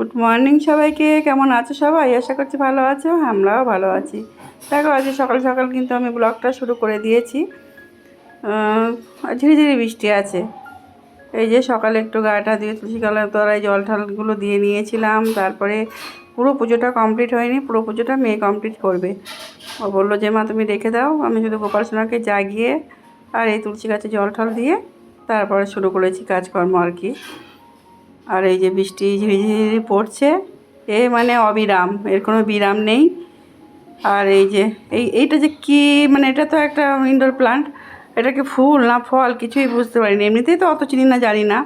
Good morning সবাইকে। কেমন আছো সবাই? আশা করছি ভালো আছো। আমরাও ভালো আছি। দেখো আজকে সকাল সকাল কিন্তু আমি ব্লগটা শুরু করে দিয়েছি। আহ, ঝিরিঝিরি বৃষ্টি আছে। এই যে সকালে একটু গাটা দিয়ে তুলসী কালার তলায় জল ঠলগুলো দিয়ে নিয়েছিলাম। তারপরে পুরো পুজোটা কমপ্লিট হয়নি। পুরো পুজোটা মেয়ে কমপ্লিট করবে। ও বলল যে মা তুমি রেখে দাও। আমি শুধু গোপাল সোনাকে জাগিয়ে আর এই তুলসী গাছে জল ঠল দিয়ে তারপরে শুরু করেছি কাজকর্ম আর কি। আর এই যে বৃষ্টি ঝিরিঝিরি পড়ছে, এ মানে অবিরাম, এর কোনো বিরাম নেই। আর এই যে, এই, এইটা যে কি মানে এটা তো একটা ইনডোর প্লান্ট এটা কি ফুল না ফল কিছুই বুঝতে পারিনি। এমনিতেই তো অত চিনি না, জানি না।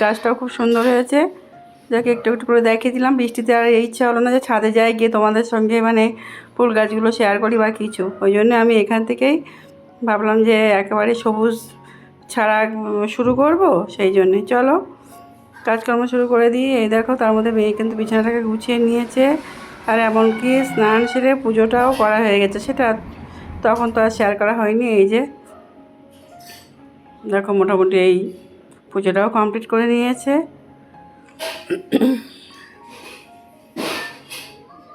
গাছটাও খুব সুন্দর হয়েছে। যাকে, একটু একটু করে দেখিয়ে দিলাম। বৃষ্টিতে আর ইচ্ছা হলো না যে ছাদে যাই, গিয়ে তোমাদের সঙ্গে মানে ফুল গাছগুলো শেয়ার করি বা কিছু। ওই জন্য আমি এখান থেকেই ভাবলাম যে একেবারে সবুজ ছাড়া শুরু করব। সেই জন্যে, চলো। কাজকর্ম শুরু করে দিই এই দেখো তার মধ্যে মেয়ে কিন্তু বিছানাটাকে গুছিয়ে নিয়েছে। আর এমনকি স্নান সেরে পুজোটাও করা হয়ে গেছে সেটা তখন তো আর শেয়ার করা হয়নি, এই যে। দেখো মোটামুটি এই পুজোটাও কমপ্লিট করে নিয়েছে।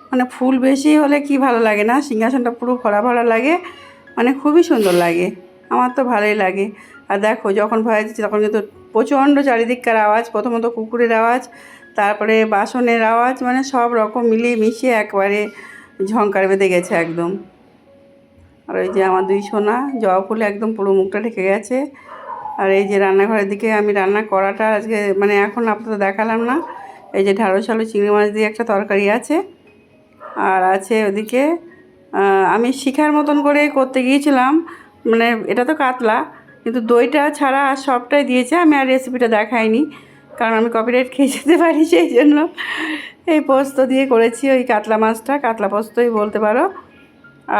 মানে ফুল বেশি হলে কি ভালো লাগে না? সিংহাসনটা পুরো ভরা ভরা লাগে মানে খুবই সুন্দর লাগে। আমার তো ভালোই লাগে। আর দেখো, যখন ভয় দিচ্ছে, তখন কিন্তু প্রচণ্ড চারিদিককার আওয়াজ, প্রথমত কুকুরের আওয়াজ, তারপরে বাসনের আওয়াজ মানে সব রকম মিলিয়ে মিশিয়ে একবারে ঝঙ্কার বেঁধে গেছে একদম। আর ওই যে আমার দুই সোনা, জবা ফুলে একদম পুরো মুখটা ঢেকে গেছে। আর এই যে রান্নাঘরের দিকে আমি রান্না করাটা আজকে মানে এখন আপাতত দেখালাম না। এই যে ঢাড়স আলু, চিংড়ি মাছ দিয়ে একটা তরকারি আছে। আর আছে ওদিকে আমি শিখার মতন করে করতে গিয়েছিলাম মানে এটা তো কাতলা কিন্তু দইটা ছাড়া আর সবটাই দিয়েছে, আমি আর রেসিপিটা দেখাইনি, কারণ আমি কপিরাইট খেয়ে যেতে পারি, সেই জন্য এই পোস্ত দিয়ে করেছি ওই কাতলা মাছটা, কাতলা পোস্তই বলতে পারো।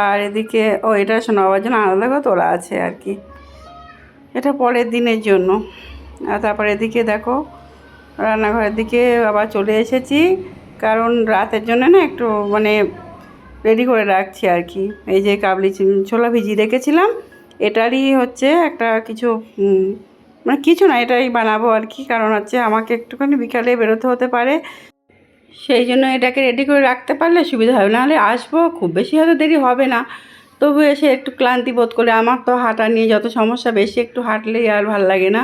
আর এদিকে, ও, এটা শোনাবার জন্য আলাদা করে তোলা আছে আর কি। এটা পরের দিনের জন্য। আর তারপর এদিকে দেখো, রান্নাঘরের দিকে আবার চলে এসেছি, কারণ রাতের জন্য না একটু মানে রেডি করে রাখছি আর কি। এই যে কাবলি ছোলা ভিজিয়ে রেখেছিলাম এটারই হচ্ছে একটা কিছু মানে কিছু না, এটাই বানাবো আর কি। কারণ হচ্ছে আমাকে একটুখানি বিকালে বেরোতে হতে পারে। সেই জন্য এটাকে রেডি করে রাখতে পারলে সুবিধা হবে। নাহলে আসব, খুব বেশি হয়তো দেরি হবে না। তবু এসে একটু ক্লান্তি বোধ করে আমার তো হাঁটা নিয়ে যত সমস্যা, বেশি একটু হাঁটলেই আর ভালো লাগে না।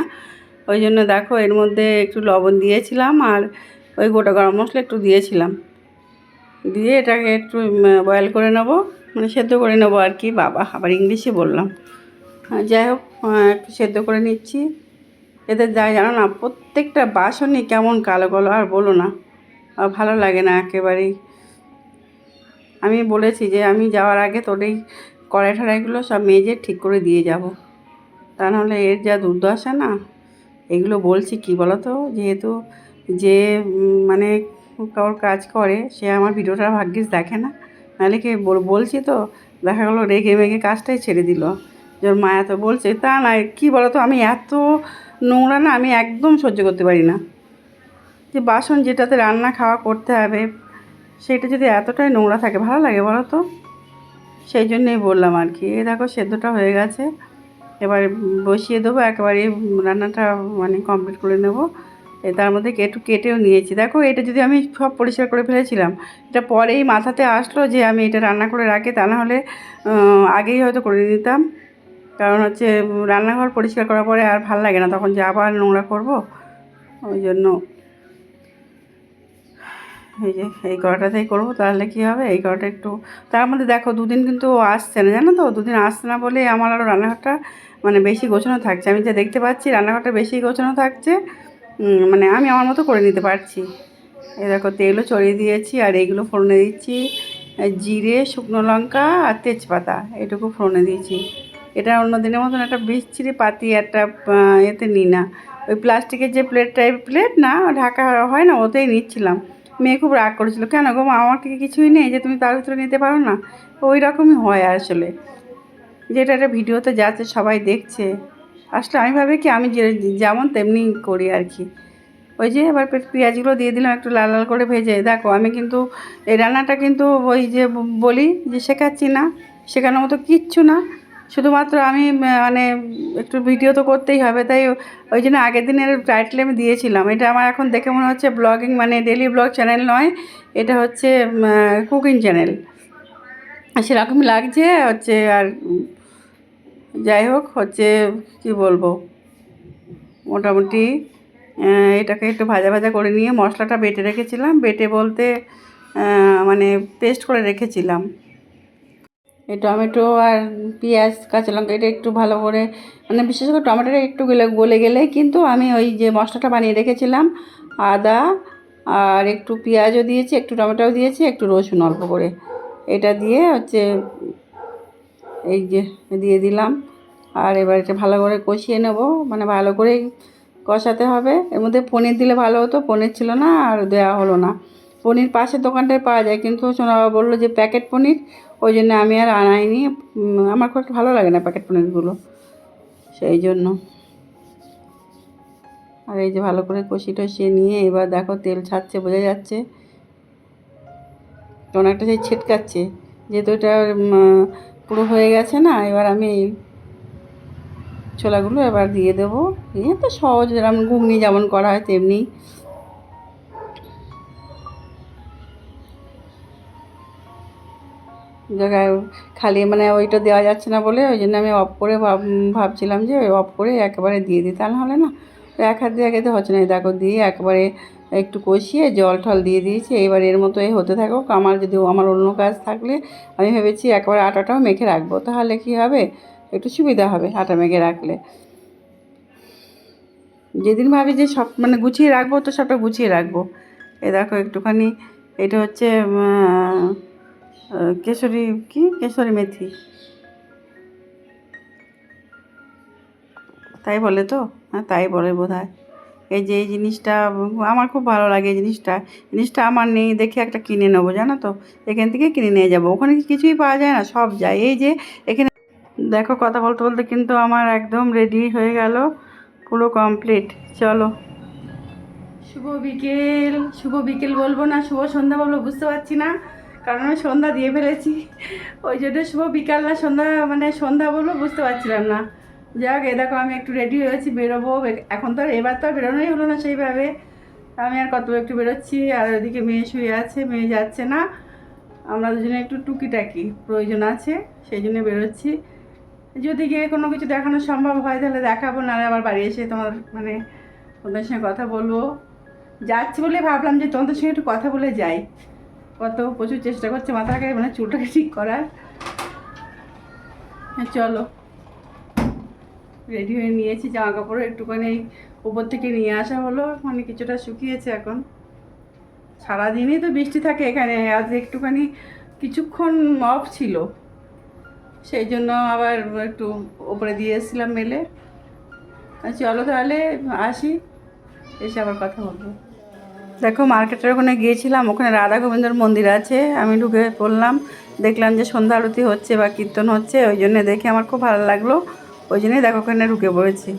ওই জন্য দেখো, এর মধ্যে একটু লবণ দিয়েছিলাম আর ওই গোটা গরম মশলা একটু দিয়েছিলাম। দিয়ে এটাকে একটু বয়েল করে নেব। মানে সেদ্ধ করে নেব আর কি। বাবা, আবার ইংলিশে বললাম। যাই হোক একটু সেদ্ধ করে নিচ্ছি। এদের যাই জানো না, প্রত্যেকটা বাসনই কেমন কালো কালো, আর বলো না ভালো লাগে না একেবারেই। আমি বলেছি যে আমি যাওয়ার আগে তোর এই কড়াই ঠড়াইগুলো সব মেজে ঠিক করে দিয়ে যাব। তা নাহলে এর যা দুর্দশা না, এগুলো বলছি কি বলো তো যেহেতু যে মানে কারোর কাজ করে, সে আমার ভিডিওটা ভাগ্যিস দেখে না। নাহলে কি বল- বলছি তো, দেখা গেলো রেগে মেগে কাজটাই ছেড়ে দিল। যে ওর মা এত বলছে। তা না, কী বলো তো আমি এত নোংরা না, আমি একদম সহ্য করতে পারি না। যে বাসন যেটাতে রান্না খাওয়া করতে হবে, সেটা যদি এতটাই নোংরা থাকে, ভালো লাগে বলো তো সেই জন্যেই বললাম আর কি। এই দেখো, সেদ্ধটা হয়ে গেছে। এবার বসিয়ে দেবো একেবারে রান্নাটা মানে কমপ্লিট করে নেব। এ তার মধ্যে একটু কেটেও নিয়েছি। দেখো, এটা যদি আমি সব পরিষ্কার করে ফেলেছিলাম, এটা পরেই মাথাতে আসলো যে আমি এটা রান্না করে রাখি, তা হলে আগেই হয়তো করে নিতাম। কারণ হচ্ছে, রান্নাঘর পরিষ্কার করার পরে আর ভালো লাগে না। তখন যে আবার নোংরা করব, ওই জন্য এই যে, এই কড়াটাতেই করব, তাহলে কী হবে? এই কড়াটা একটু, তার মধ্যে দেখো, দুদিন কিন্তু আসছে না, জানো তো? দুদিন আসছে না বলে আমার আরও রান্নাঘরটা মানে বেশি গোছানো থাকছে। আমি যে দেখতে পাচ্ছি, রান্নাঘরটা বেশি গোছানো থাকছে মানে আমি আমার মতো করে নিতে পারছি। এই দেখো, তেলও চড়িয়ে দিয়েছি, আর এইগুলো ফোড়নে দিচ্ছি। জিরে, শুকনো লঙ্কা আর তেজপাতা এটুকু ফোড়নে দিয়েছি। এটা অন্য দিনের মতন একটা বিচ্ছিরি পাতি একটা এতে নিই না। ওই প্লাস্টিকের যে প্লেট টাইপ প্লেট না, ঢাকা হয় না, ওতেই নিচ্ছিলাম। মেয়ে খুব রাগ করেছিল, কেন গো আমার থেকে কিছুই নেই যে তুমি তার ভিতরে নিতে পারো না? ওই রকমই হয় আসলে। যেটা একটা ভিডিওতে যাচ্ছে, সবাই দেখছে। আসলে আমি ভাবি কি, আমি যেমন তেমনি করি আর কি। ওই যে এবার পেঁয়াজগুলো দিয়ে দিলাম, একটু লাল লাল করে ভেজে। দেখো, আমি কিন্তু এই রান্নাটা কিন্তু ওই যে বলি যে শেখাচ্ছি না, শেখানোর মতো কিচ্ছু না। শুধুমাত্র আমি মানে একটু ভিডিও তো করতেই হবে, তাই ওই জন্য আগের দিনের টাইটেল আমি দিয়েছিলাম। এটা আমার এখন দেখে মনে হচ্ছে ব্লগিং মানে ডেলি ব্লগ চ্যানেল নয়, এটা হচ্ছে কুকিং চ্যানেল সেরকমই লাগছে, হচ্ছে আর, যাই হোক, হচ্ছে কি বলব, মোটামুটি এটাকে একটু ভাজা ভাজা করে নিয়ে মশলাটা বেটে রেখেছিলাম, বেটে বলতে মানে পেস্ট করে রেখেছিলাম। এই টমেটো আর পেঁয়াজ, কাঁচা লঙ্কা, এটা একটু ভালো করে মানে বিশেষ করে টমেটোটা একটু গলে গলে গেলে কিন্তু আমি ওই যে মশলাটা বানিয়ে রেখেছিলাম, আদা আর একটু পেঁয়াজও দিয়েছি, একটু টমেটোও দিয়েছি, একটু রসুন অল্প করে। এটা দিয়ে হচ্ছে এই যে দিয়ে দিলাম। আর এবার এটা ভালো করে কষিয়ে নেব মানে ভালো করে কষাতে হবে। এর মধ্যে পনির দিলে ভালো হতো, পনির ছিল না আর দেওয়া হলো না। পনির পাশের দোকানটায় পাওয়া যায়, কিন্তু সোনাবা বলল যে, প্যাকেট পনির? ওই জন্য আমি আর আনাইনি। আমার খুব ভালো লাগে না প্যাকেট পনিরগুলো। সেই জন্য। আর এই যে ভালো করে কষি টষিয়ে নিয়ে এবার দেখো তেল ছাড়ছে, বোঝা যাচ্ছে। কেমন একটা সেই ছিটকাচ্ছে। যেহেতু এটা পুরো হয়ে গেছে না, এবার আমি ছোলাগুলো এবার দিয়ে দেবো। দিয়ে তো সহজ যেরকম ঘুগনি যেমন করা হয় তেমনি। খালি মানে ওইটা দেওয়া যাচ্ছে না বলে ওই জন্য আমি অফ করে ভাব, ভাবছিলাম যে অফ করে একেবারে দিয়ে দিই। তাহলে হলে না তো এক হাত দিয়ে এক হচ্ছে না। দেখো দিয়ে একবারে একটু কষিয়ে জল টল দিয়ে দিয়েছি। এবার এর মতো এই হতে থাকুক। আমার যদি আমার অন্য কাজ থাকলে আমি ভেবেছি একবারে আটাটাও মেখে রাখব। তাহলে কি হবে? একটু সুবিধা হবে আটা মেখে রাখলে। যেদিন ভাবি যে সব মানে গুছিয়ে রাখব, তো সবটা গুছিয়ে রাখব। এ দেখো একটুখানি, এটা হচ্ছে কেশরি, কি? কেশরি মেথি। তাই বলে তো? হ্যাঁ তাই বলে বোধ এই যে এই জিনিসটা, আমার খুব ভালো লাগে এই জিনিসটা। জিনিসটা আমার নেই, দেখে একটা কিনে নেব, জানো তো? এখান থেকে কিনে নিয়ে যাব। ওখানে কিছুই পাওয়া যায় না, সব যায়। এই যে এখানে, দেখো কথা বলতে বলতে কিন্তু আমার একদম রেডি হয়ে গেল, পুরো কমপ্লিট চলো। শুভ বিকেল শুভ বিকেল বলব না, শুভ সন্ধ্যা বলব, বুঝতে পারছি না। কারণ আমি সন্ধ্যা দিয়ে ফেলেছি। ওই জন্য শুভ বিকাল না, সন্ধ্যা মানে সন্ধ্যা বলব বুঝতে পারছিলাম না। যাক এ দেখো আমি একটু রেডি হয়েছি বেরোবো। এখন তো এবার তো আর বেরোনোই হলো না সেইভাবে। আমি আর কত একটু বেরোচ্ছি, আর ওইদিকে মেয়ে শুয়ে আছে, মেয়ে যাচ্ছে না। আমরা দুজনে একটু টুকিটাকি, প্রয়োজন আছে, সেই জন্য বেরোচ্ছি। যদি গিয়ে কোনো কিছু দেখানো সম্ভব হয়, তাহলে দেখাবো, নাহলে আবার বাড়ি এসে তোমার মানে ওদের সঙ্গে কথা বলব। যাচ্ছি বলে ভাবলাম যে তোমাদের সঙ্গে একটু কথা বলে যাই। কত প্রচুর চেষ্টা করছে মাথাকে মানে চুলটাকে ঠিক করার। হ্যাঁ, চলো। রেডি হয়ে নিয়েছি জামা কাপড় একটুখানি উপর থেকে নিয়ে আসা হলো মানে কিছুটা শুকিয়েছে এখন। সারাদিনই তো বৃষ্টি থাকে এখানে আজ একটুখানি কিছুক্ষণ অফ ছিল। সেই জন্য আবার একটু ওপরে দিয়ে এসেছিলাম মেলে। চলো তাহলে আসি এসে আবার কথা বলব। দেখো মার্কেটের ওখানে গিয়েছিলাম, ওখানে রাধা গোবিন্দর মন্দির আছে। আমি ঢুকে পড়লাম, দেখলাম যে সন্ধ্যা আরতি হচ্ছে বা কীর্তন হচ্ছে, ওই জন্যে দেখে আমার খুব ভালো লাগল। ওই জন্যই দেখো ওখানে ঢুকে পড়েছি।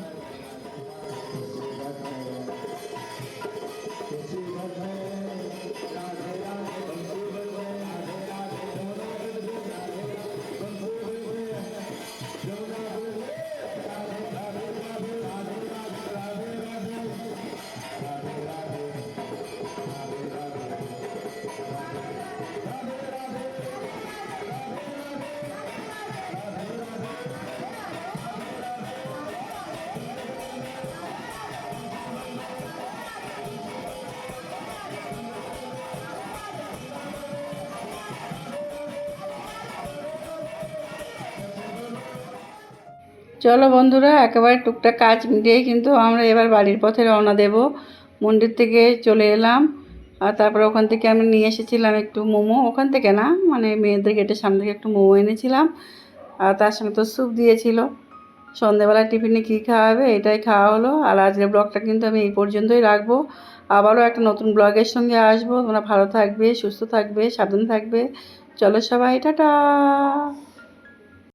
চলো বন্ধুরা, একেবারে টুকটাক কাজ মিটিয়ে কিন্তু আমরা এবার বাড়ির পথে রওনা দেব। মন্দির থেকে চলে এলাম, আর তারপরে ওখান থেকে আমি নিয়ে এসেছিলাম একটু মোমো। ওখান থেকে না মানে মেয়েদের গেটের সামনে থেকে একটু মোমো এনেছিলাম, আর তার সঙ্গে তো স্যুপ দিয়েছিল। সন্ধেবেলা টিফিনে কী খাওয়াবে, এটাই খাওয়া হলো। আর আজকের ব্লগটা কিন্তু আমি এই পর্যন্তই রাখব। আবারও একটা নতুন ব্লগের সঙ্গে আসব। তোমরা ভালো থাকবে, সুস্থ থাকবে, সাবধান থাকবে। চলো সবাই, টাটা!